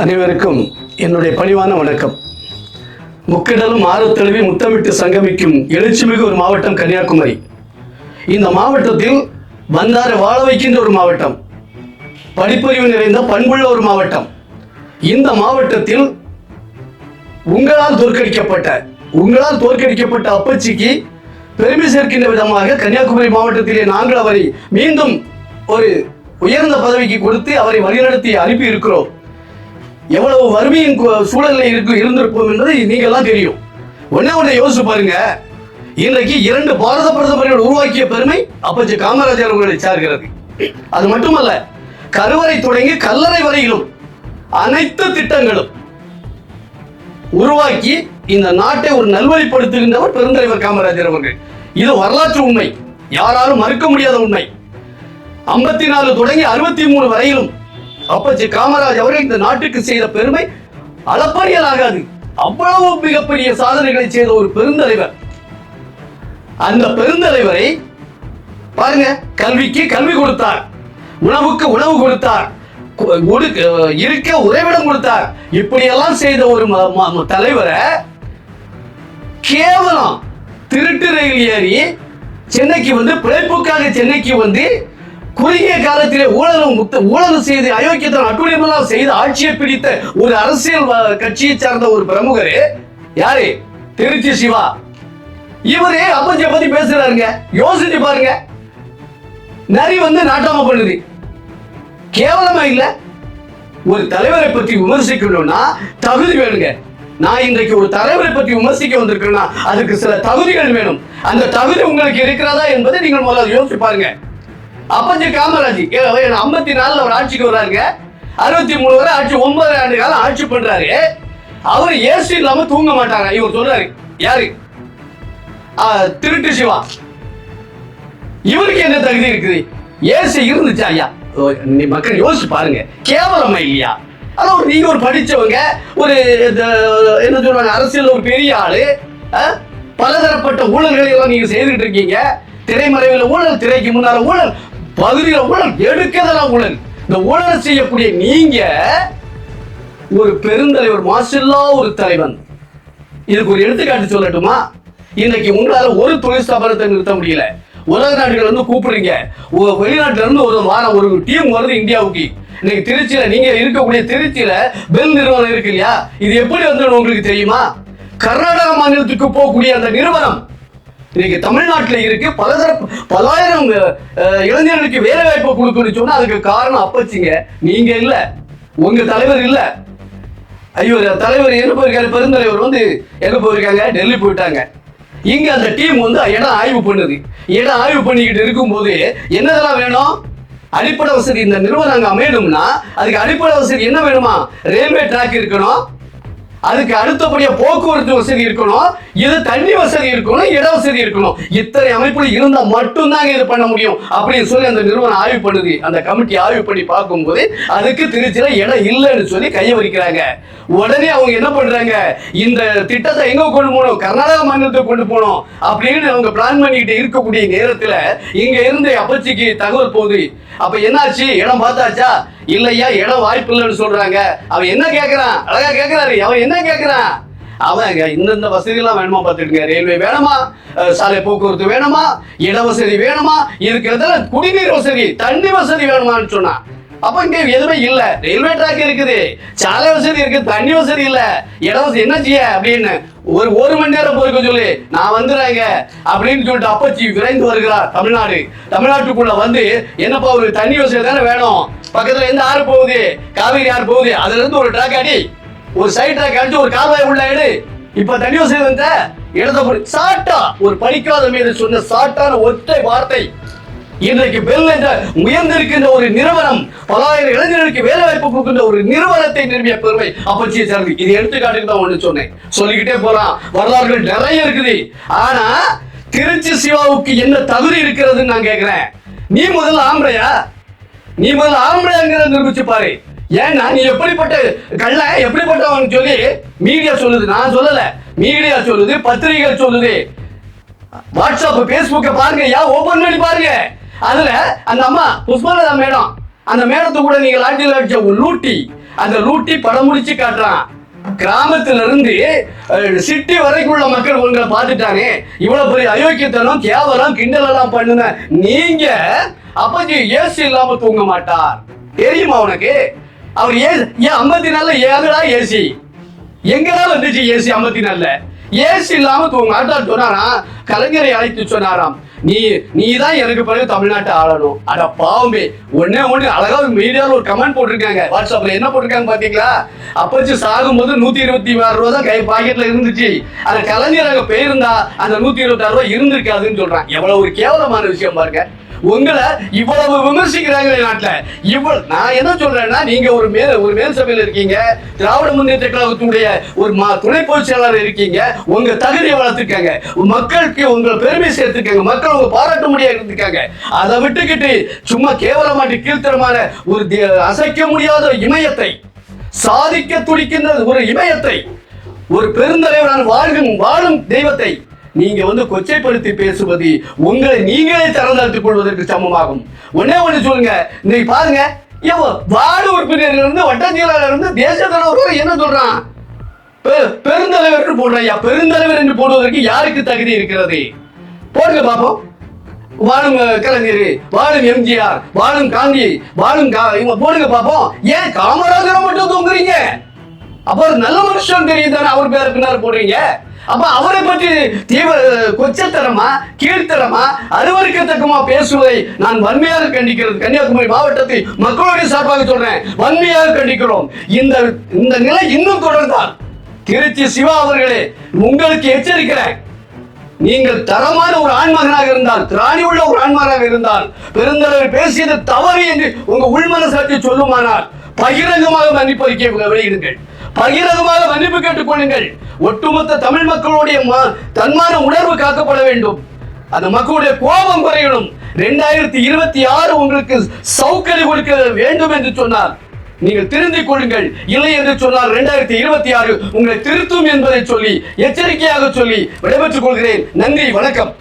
அனைவருக்கும் என்னுடைய பணிவான வணக்கம். முக்கிடலும் ஆறு தழுவி முத்தமிட்டு சங்கமிக்கும் எழுச்சிமிகு ஒரு மாவட்டம் கன்னியாகுமரி. இந்த மாவட்டத்தில் வந்தாரை வாழ வைக்கின்ற ஒரு மாவட்டம். படிப்பறிவு நிறைந்த பண்புள்ள ஒரு மாவட்டம். இந்த மாவட்டத்தில் உங்களால் தோற்கடிக்கப்பட்ட உங்களால் தோற்கடிக்கப்பட்ட அப்பச்சிக்கு பெருமை சேர்க்கின்ற விதமாக கன்னியாகுமரி மாவட்டத்திலே நாங்கள் அவரை மீண்டும் ஒரு உயர்ந்த பதவிக்கு கொடுத்து அவரை வழிநடத்தி அனுப்பி இருக்கிறோம் எவ்வளவு வறுமையின் சூழலில் இருக்கு இருந்திருப்போம் என்பது நீங்கெல்லாம் தெரியும். ஒன்னே ஒண்ணு யோசிச்சு பாருங்க. இன்றைக்கு இரண்டு பாரத பிரதமர்கள் உருவாக்கிய பெருமை அப்பச்சி காமராஜர் அவர்களை சார்கிறது. அது மட்டுமல்ல கருவறை தொடங்கி கல்லறை வரையிலும் அனைத்து திட்டங்களும் உருவாக்கி இந்த நாட்டை ஒரு நல்வழிப்படுத்துகின்றவர் பெருந்தலைவர் காமராஜர் அவர்கள். இது வரலாற்று உண்மை. யாராலும் மறுக்க முடியாத உண்மை. ஐம்பத்தி நாலு தொடங்கி அறுபத்தி மூணு வரையிலும் அப்பச்சி காமராஜ் அவர்கள் இந்த நாட்டுக்கு செய்த பெருமை அளப்பரியலாகாது அவ்வளவு மிகப்பெரிய சாதனைகளை செய்த ஒரு பெருந்தலைவர். அந்த பெருந்தலைவரை பாருங்க கல்விக்கு கல்வி கொடுத்தார். உணவுக்கு உணவு கொடுத்தார். இருக்க உறைவிடம் கொடுத்தார். இப்படியெல்லாம் செய்த ஒரு ம- தலைவரை கேவலம் திருட்டு ரயில் ஏறி சென்னைக்கு வந்து பிழைப்புக்காக சென்னைக்கு வந்து குறுகிய காலத்திலே ஊழலும் முத்த ஊழல் செய்து அயோக்கியத்தன் அட்டுழியமெல்லாம் செய்து ஆட்சியை பிடித்த ஒரு அரசியல் வ- கட்சியை சார்ந்த ஒரு பிரமுகர் யாரு? திருச்சி சிவா. இவரே அப்பச்சியை பத்தி பேசுறாருங்க. யோசிச்சு பாருங்க. நரி வந்து நாட்டாம பண்ணுது. கேவலமா இல்ல. ஒரு தலைவரை பற்றி விமர்சிக்கணும்னா தகுதி வேணுங்க. நான் இன்றைக்கு ஒரு தலைவரை பற்றி விமர்சிக்க வந்திருக்கேன்னா அதுக்கு சில தகுதிகள் வேணும். அந்த தகுதி உங்களுக்கு இருக்கிறதா என்பதை நீங்கள் முதல்ல யோசிச்சு பாருங்க. அப்பஞ்சர் காமராஜ். ஐம்பத்தி நாலுல அவர் ஆட்சிக்கு வர்றாருங்க அறுபத்தி மூணு வரை ஆட்சி ஒன்பது ஆண்டு காலம் ஆட்சி பண்றாரு. அவர் ஏசி இல்லாம தூங்க மாட்டாங்க. இவர் சொல்றாரு. யாரு? திருட்டு சிவா. இவருக்கு என்ன தகுதி இருக்குது? ஏசி இருந்துச்சா ஐயா? நீ மக்கள் யோசிச்சு பாருங்க. கேவலமா இல்லையா? அதான் நீங்க ஒரு படிச்சவங்க ஒரு என்ன சொல்றாங்க அரசியல் ஒரு பெரிய ஆளு ஆ? பலதரப்பட்ட ஊழல்களை எல்லாம் நீங்க செய்துட்டு இருக்கீங்க. திரைமறைவில் ஊழல் திரைக்கு முன்னால ஊழல். பகுதியில் ஊழல் எடுக்கதெல்லாம் ஊழல். இந்த ஊழல் செய்யக்கூடிய நீங்க ஒரு பெருந்தலைவர் மாசில்லா ஒரு தலைவன். இதுக்கு ஒரு எடுத்துக்காட்டு சொல்லட்டுமா? இன்னைக்கு உங்களால ஒரு தொழில் ஸ்தாபனத்தை நிறுத்த முடியல. உலக நாடுகள் வந்து கூப்பிடுறீங்க. வெளிநாட்டுல இருந்து ஒரு வாரம் ஒரு டீம் வருது இந்தியாவுக்கு. இன்னைக்கு திருச்சியில நீங்க இருக்கக்கூடிய திருச்சியில பெல் நிறுவனம் இருக்கு இல்லையா? இது எப்படி வந்து உங்களுக்கு தெரியுமா? கர்நாடக மாநிலத்துக்கு போகக்கூடிய அந்த நிறுவனம் இன்னைக்கு தமிழ்நாட்டில் இருக்கு. பலதரப்பு பலாயிரம் இளைஞர்களுக்கு வேலை வாய்ப்பு கொடுக்கணும்னு சொன்னா அதுக்கு காரணம் அப்பச்சிங்க. நீங்க இல்ல. உங்க தலைவர் இல்ல. ஐயோ தலைவர் எங்க போயிருக்காரு? பெருந்தலைவர் வந்து எங்க போயிருக்காங்க? டெல்லி போயிட்டாங்க. இங்க அந்த டீம் வந்து இடம் ஆய்வு பண்ணுது. இடம் ஆய்வு பண்ணிக்கிட்டு இருக்கும்போது என்னதெல்லாம் வேணும்? அடிப்படை வசதி இந்த நிறுவனம் அங்கே அமையணும்னா அதுக்கு அடிப்படை வசதி என்ன வேணுமா? ரயில்வே ட்ராக் இருக்கணும். அதுக்கு அடுத்தபடியா போக்குவரத்து வசதி இருக்கணும் இது தண்ணி வசதி இருக்கணும் இட வசதி இருக்கணும். இத்தனை அமைப்புகள் இருந்தா மட்டும்தாங்க இது பண்ண முடியும் அப்படின்னு சொல்லி அந்த நிறுவனம் ஆய்வு பண்ணுது. அந்த கமிட்டி ஆய்வு பண்ணி பார்க்கும்போது அதுக்கு திருச்சியில இடம் இல்லைன்னு சொல்லி கையை வரிக்கிறாங்க உடனே அவங்க என்ன பண்றாங்க? இந்த திட்டத்தை எங்க கொண்டு போகணும்? கர்நாடக மாநிலத்துக்கு கொண்டு போகணும் அப்படின்னு அவங்க பிளான் பண்ணிக்கிட்டு இருக்கக்கூடிய நேரத்துல இங்க இருந்து அப்பச்சிக்கு தகவல் போகுது. அப்ப என்னாச்சு? இடம் பார்த்தாச்சா? இல்லையா இடம் வாய்ப்பு இல்லைன்னு சொல்றாங்க. அவன் என்ன கேட்கறான் அழகா கேட்கறாரு அவன் என்ன கேட்கறான் அவன் இந்தந்த வசதியெல்லாம் வேணுமா பார்த்துட்டுங்க ரயில்வே வேணுமா? சாலை போக்குவரத்து வேணுமா? இட வசதி வேணுமா? இருக்கிறதுல குடிநீர் வசதி தண்ணி வசதி வேணுமான்னு சொன்னான். அப்ப இங்க எதுவுமே இல்ல. ரயில்வே ட்ராக் இருக்குது. சாலை வசதி இருக்கு தண்ணி வசதி இல்ல. இட வசதி என்ன செய்ய அப்படின்னு ஒரு ஒரு மணி நேரம் போயிருக்க சொல்லி. நான் வந்துடுறேங்க அப்படின்னு சொல்லிட்டு அப்பச்சி விரைந்து வருகிறார் தமிழ்நாடு. தமிழ்நாட்டுக்குள்ள வந்து என்னப்பா ஒரு தண்ணி வசதி தானே வேணும்? பக்கத்துல எந்த ஆறு போகுது? காவேரி ஆறு போகுது. அதுல இருந்து ஒரு ட்ராக் அடி ஒரு சைட் ட்ராக் அடிச்சு ஒரு கால்வாய் உள்ள எடு. இப்ப தண்ணி வசதி வந்த இடத்த சாட்டா ஒரு படிக்காத மீது சொன்ன சாட்டான ஒற்றை வார்த்தை. இன்றைக்கு பெல் என்ற உயர்ந்திருக்கின்ற ஒரு நிறுவனம் பலாயிரம் இளைஞர்களுக்கு வேலை வாய்ப்பு கொடுக்கின்ற ஒரு நிறுவனத்தை நிறுவிய பெருமை. அப்பச்சியை சேர்ந்து இது எடுத்துக்காட்டுக்கு தான் ஒண்ணு சொன்னேன். சொல்லிக்கிட்டே போறான் வரலாறுகள் நிறைய இருக்குது. ஆனா திருச்சி சிவாவுக்கு என்ன தகுதி இருக்கிறதுன்னு நான் கேக்குறேன். நீ முதல்ல ஆம்பளையா நீ முதல்ல ஆம்பளைங்கிறத நிரூபிச்சு பாரு. ஏன்னா நீ எப்படிப்பட்ட கள்ள எப்படிப்பட்டவன் சொல்லி மீடியா சொல்லுது? நான் சொல்லல. மீடியா சொல்லுது பத்திரிகைகள் சொல்லுது. வாட்ஸ்அப் பேஸ்புக்க பாருங்க. யா ஓபன் பண்ணி பாருங்க. அதுல அந்த அம்மா புஷ்பலதா மேடம். அந்த மேடத்து கூட நீங்க லாட்டியில் அடிச்ச லூட்டி. அந்த லூட்டி படம் முடிச்சு காட்டுறான். கிராமத்துல இருந்து சிட்டி வரைக்கும் உள்ள மக்கள் உங்களை பார்த்துட்டானே இவ்வளவு பெரிய அயோக்கியத்தனம் கேவலம் கிண்டல் எல்லாம் பண்ணுன நீங்க அப்பஜி ஏசி இல்லாம தூங்க மாட்டார். தெரியுமா உனக்கு? அவர் ஏ ஏன் ஐம்பத்தி நாலுல ஏதடா ஏசி? எங்கடா வந்துச்சு ஏசி ஐம்பத்தி நாலுல ஏசி இல்லாம தூங்க மாட்டார் சொன்னாராம் கலைஞரை அழைத்து சொன்னாராம். நீ நீ தான் எனக்கு பிறகு தமிழ்நாட்டை ஆளணும். அட பாவமே. உடனே ஒண்ணு அழகா மீடியாவில் ஒரு கமெண்ட் போட்டிருக்காங்க. வாட்ஸ்அப்ல என்ன போட்டிருக்காங்க பாத்தீங்களா? அப்பச்சு சாகும்போது நூத்தி இருபத்தி ஆறு ரூபா தான் கை பாக்கெட்ல இருந்துச்சு. அந்த கலைஞர் அங்க போயிருந்தா அந்த நூத்தி இருபத்தி ஆறு ரூபா இருந்திருக்காதுன்னு சொல்றான். எவ்வளவு ஒரு கேவலமான விஷயம் பாருங்க. உங்களை இவ்வளவு விமர்சிக்கிறாங்களே நாட்டில். இவ்வளவு நான் என்ன சொல்றேன்னா நீங்க ஒரு மேல் ஒரு மேல் சபையில் இருக்கீங்க திராவிட முன்னேற்ற கழகத்துடைய ஒரு மா- துணை பொதுச் செயலாளர் இருக்கீங்க உங்க தகுதியை வளர்த்துருக்காங்க மக்களுக்கு உங்கள் பெருமை சேர்த்துருக்காங்க மக்கள் உங்க பாராட்ட முடியாது இருந்திருக்காங்க. அதை விட்டுக்கிட்டு சும்மா கேவலமாட்டு கீழ்த்தரமான ஒரு அசைக்க முடியாத இமயத்தை சாதிக்க துடிக்கின்ற ஒரு இமயத்தை ஒரு பெருந்தலைவரான வாழும் வாழும் தெய்வத்தை நீங்க வந்து கொச்சைப்படுத்தி பேசுவது உங்களை நீங்களே திறந்தாழ்த்திக் கொள்வதற்கு சமமாகும். ஒன்னே ஒன்று சொல்லுங்க. இன்னைக்கு பாருங்க. ஏவோ வார்டு உறுப்பினர்கள் இருந்து வட்டச்செயலாளர் இருந்து தேசிய தலைவர் என்ன சொல்றான்? பெருந்தலைவர் என்று போடுறையா பெருந்தலைவர் என்று போடுவதற்கு யாருக்கு தகுதி இருக்கிறது? போடுங்க பாப்போம். வாழும் கலைஞர் வாழும் எம்ஜிஆர் வாழும் காந்தி வாழும் கா- இவங்க போடுங்க பாப்போம். ஏன் காமராஜரை மட்டும் தூங்குறீங்க? அப்ப நல்ல மனுஷன் தெரியுது அவர் பேர் பின்னால போடுறீங்க? அப்ப அவரை பற்றி தீவிர கொச்சத்தனமா கீழ்த்தரமா அருவருக்கத்தக்கமா பேசுவதை நான் வன்மையாக கண்டிக்கிறது கன்னியாகுமரி மாவட்டத்தை மக்களுடைய சார்பாக சொல்றேன். வன்மையாக கண்டிக்கிறோம். இந்த இந்த நிலை இன்னும் தொடர்ந்தால் திருச்சி சிவா அவர்களே உங்களுக்கு எச்சரிக்கிறேன். நீங்கள் தரமான ஒரு ஆண்மகனாக இருந்தால் திராணி உள்ள ஒரு ஆண்மகனாக இருந்தால் பெருந்தலைவர் பேசியது தவறு என்று உங்க உள்மனசாட்சி சொல்லுமானால் பகிரங்கமாக மன்னிப்பு அறிக்கை வெளியிடுங்கள். பகிரங்கமாக மன்னிப்பு கேட்டுக் கொள்ளுங்கள். ஒட்டுமொத்த தமிழ் மக்களுடைய தன்மான உணர்வு காக்கப்பட வேண்டும். அந்த மக்களுடைய கோபம் குறையணும். ரெண்டாயிரத்தி இருபத்தி ஆறு உங்களுக்கு சௌகரியம் கொடுக்க வேண்டும் என்று சொன்னார். நீங்கள் திருந்திக் கொள்ளுங்கள். இல்லை என்று சொன்னால் ரெண்டாயிரத்தி இருபத்தி ஆறு உங்களை திருத்தும் என்பதை சொல்லி எச்சரிக்கையாக சொல்லி விடைபெற்றுக் கொள்கிறேன். நன்றி வணக்கம்.